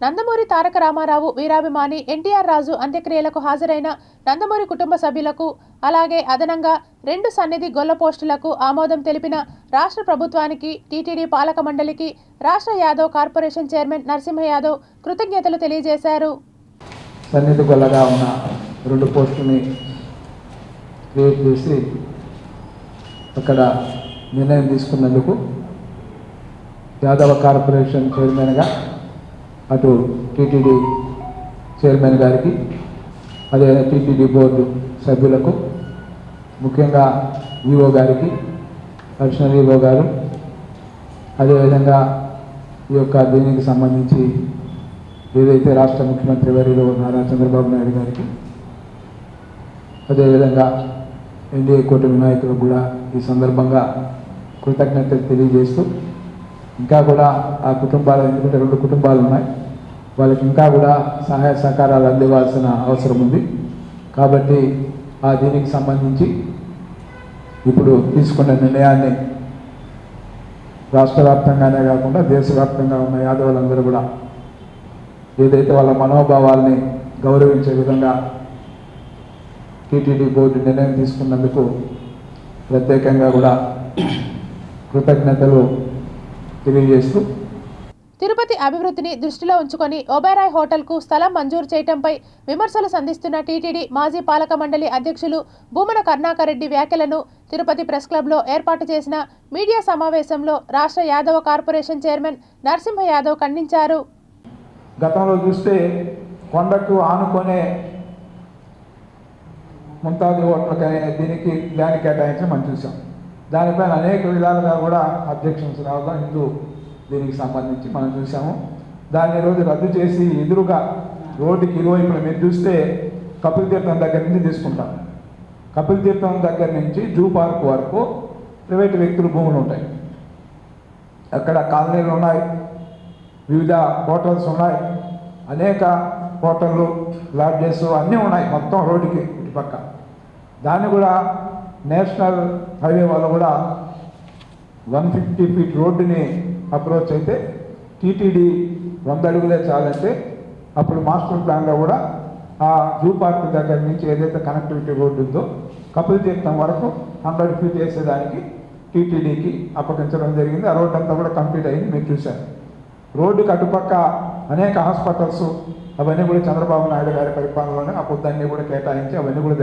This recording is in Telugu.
నందమూరి తారక రామారావు వీరాభిమాని ఎన్టీఆర్ రాజు అంత్యక్రియలకు హాజరైన నందమూరి కుటుంబ సభ్యులకు అలాగే అదనంగా రెండు సన్నిధి గొల్ల పోస్టులకు ఆమోదం తెలిపిన రాష్ట్ర ప్రభుత్వానికి టీటీడీ పాలక మండలికి రాష్ట్ర యాదవ్ కార్పొరేషన్ చైర్మన్ నరసింహ యాదవ్ కృతజ్ఞతలు తెలియజేశారు. సన్నిధి గొల్లగా ఉన్న రెండు పోస్టుని క్రియేట్ చేసి అక్కడ నిర్ణయం తీసుకున్నందుకు యాదవ కార్పొరేషన్ చైర్మన్గా అటు టీటీడీ చైర్మన్ గారికి అదే టీటీడీ బోర్డు సభ్యులకు ముఖ్యంగా ఈఓ గారికి అడిషనల్ ఈఓ గారు అదేవిధంగా ఈ యొక్క దీనికి సంబంధించి ఏదైతే రాష్ట్ర ముఖ్యమంత్రి వారిలో నారా చంద్రబాబు నాయుడు గారికి అదేవిధంగా ఎన్డీఏ కూటమి నాయకులకు కూడా ఈ సందర్భంగా కృతజ్ఞతలు తెలియజేస్తూ ఇంకా కూడా ఆ కుటుంబాలు ఎందుకంటే రెండు కుటుంబాలు ఉన్నాయి వాళ్ళకి ఇంకా కూడా సహాయ సహకారాలు అందివ్వాల్సిన అవసరం ఉంది. కాబట్టి ఆ దీనికి సంబంధించి ఇప్పుడు తీసుకున్న నిర్ణయాన్ని రాష్ట్ర వ్యాప్తంగానే కాకుండా దేశవ్యాప్తంగా ఉన్న యాదవులందరూ కూడా ఏదైతే వాళ్ళ మనోభావాల్ని గౌరవించే విధంగా టీటీడీ బోర్డు నిర్ణయం తీసుకున్నందుకు ప్రత్యేకంగా కూడా కృతజ్ఞతలు తెలియజేస్తూ తిరుపతి అభివృద్ధిని దృష్టిలో ఉంచుకొని ఓబెరాయ్ హోటల్కు స్థలం మంజూరు చేయటంపై విమర్శలు సంధిస్తున్న టీటీడీ మాజీ పాలక మండలి అధ్యక్షులు భూమన కరుణాకర్ రెడ్డి వ్యాఖ్యలను తిరుపతి ప్రెస్ క్లబ్లో ఏర్పాటు చేసిన మీడియా సమావేశంలో రాష్ట్ర యాదవ కార్పొరేషన్ చైర్మన్ నరసింహ యాదవ్ ఖండించారు. గతంలో చూస్తే కొండకు ఆనుకొనే ముంతాజు హోటల్కి దీనికి కేటాయించడం మనం చూసాం. దానిపైన అనేక విధాలుగా కూడా అబ్జెక్షన్స్ రావడం హిందూ దీనికి సంబంధించి మనం చూసాము దాన్ని రోజు రద్దు చేసి ఎదురుగా రోడ్డుకి ఇరువైపున మీరు చూస్తే కపిల్ తీర్థం దగ్గర నుంచి తీసుకుంటాం. కపిల్ తీర్థం దగ్గర నుంచి జూ పార్క్ వరకు ప్రైవేటు వ్యక్తుల భూములు ఉంటాయి. అక్కడ కాలనీలు ఉన్నాయి. వివిధ హోటల్స్ ఉన్నాయి. అనేక హోటళ్ళు లాడ్జెస్ అన్నీ ఉన్నాయి. మొత్తం రోడ్డుకి ఇటుపక్క. దాన్ని కూడా నేషనల్ హైవే వాళ్ళు కూడా వన్ ఫిఫ్టీ ఫీట్ రోడ్డుని అప్రోచ్ అయితే టీటీడీ వంద అడుగులే చాలంటే అప్పుడు మాస్టర్ ప్లాన్లో కూడా ఆ జూ పార్క్ దగ్గర నుంచి ఏదైతే కనెక్టివిటీ రోడ్డు ఉందో కపిల్ తీర్థం వరకు హండ్రెడ్ ఫీట్ వేసేదానికి టీటీడీకి అప్పగించడం జరిగింది. ఆ రోడ్డు అంతా కూడా కంప్లీట్ అయింది. మీరు చూశారు రోడ్డుకి అటుపక్క అనేక హాస్పిటల్స్ అవన్నీ కూడా చంద్రబాబు నాయుడు గారి పరిపాలనలోనే ఆ దాన్ని కూడా కేటాయించి అవన్నీ కూడా